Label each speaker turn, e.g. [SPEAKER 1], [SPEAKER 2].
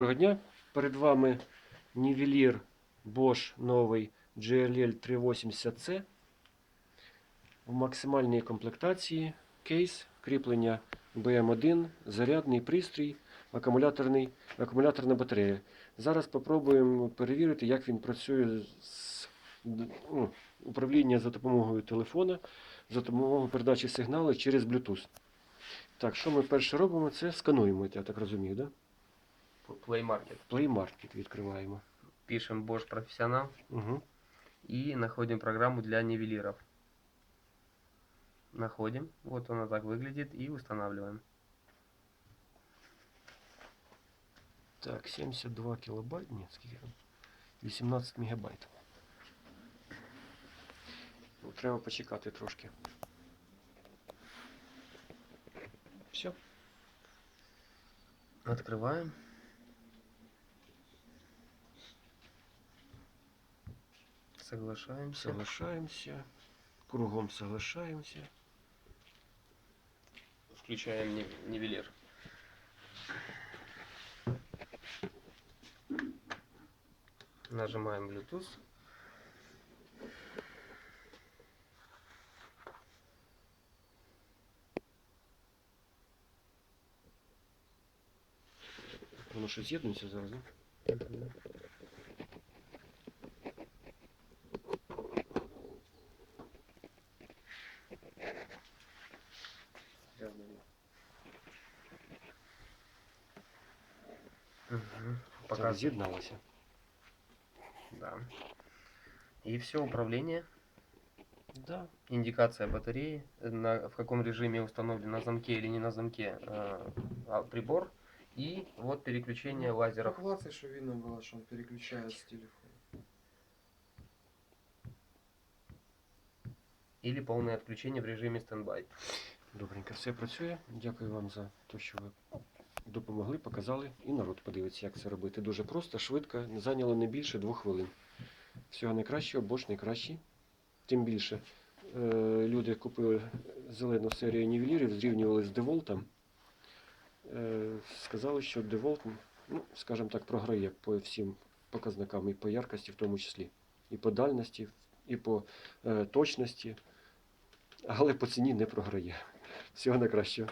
[SPEAKER 1] Доброго дня. Перед вами нівелір Bosch новий GLL 380C в максимальній комплектації, кейс, кріплення BM1, зарядний пристрій, акумуляторний, акумуляторна батарея. Зараз спробуємо перевірити, як він працює з ну, управління за допомогою телефона, за допомогою передачі сигналу через Bluetooth. Так, що ми перше робимо? Це скануємо, я так розумію, да?
[SPEAKER 2] Play Market.
[SPEAKER 1] Play Market відкриваємо.
[SPEAKER 2] Пишем Bosch профессионал
[SPEAKER 1] Угу.
[SPEAKER 2] и находим программу для нивелиров. Находим. Вот она так выглядит и устанавливаем.
[SPEAKER 1] Так, 72 кілобайт. Ні, скільки там? 18 мегабайт. Ну, треба почекати трошки. Все.
[SPEAKER 2] Открываем. Соглашаемся.
[SPEAKER 1] Соглашаємося. Кругом соглашаємося.
[SPEAKER 2] Включаем ни- нивелир. Нажимаем Bluetooth.
[SPEAKER 1] Воно що з'єднується зараз, да? Так,
[SPEAKER 2] Показывает.
[SPEAKER 1] з'єдналося.
[SPEAKER 2] Да. И все управление.
[SPEAKER 1] Да.
[SPEAKER 2] Индикация батареи, э, на, в каком режиме установлен на замке или не на замке э, а, прибор. И вот переключение лазеров.
[SPEAKER 3] Поклацай, що видно було, що він переключає з телефону.
[SPEAKER 2] Или полное отключение в режиме стендбай.
[SPEAKER 1] Добренько, все працює. Дякую вам за те, що ви Допомогли, показали. І народ подивиться, як це робити. Дуже просто, швидко, зайняло не більше двох хвилин. Всього найкращого, Bosch найкращий. Тим більше е, люди купили зелену серію нівелірів, зрівнювали з DeWalt. Е, сказали, що DeWalt, ну, скажімо так, програє по всім показникам, і по яркості в тому числі, і по дальності, і по е, точності, але по ціні не програє. Всього найкращого.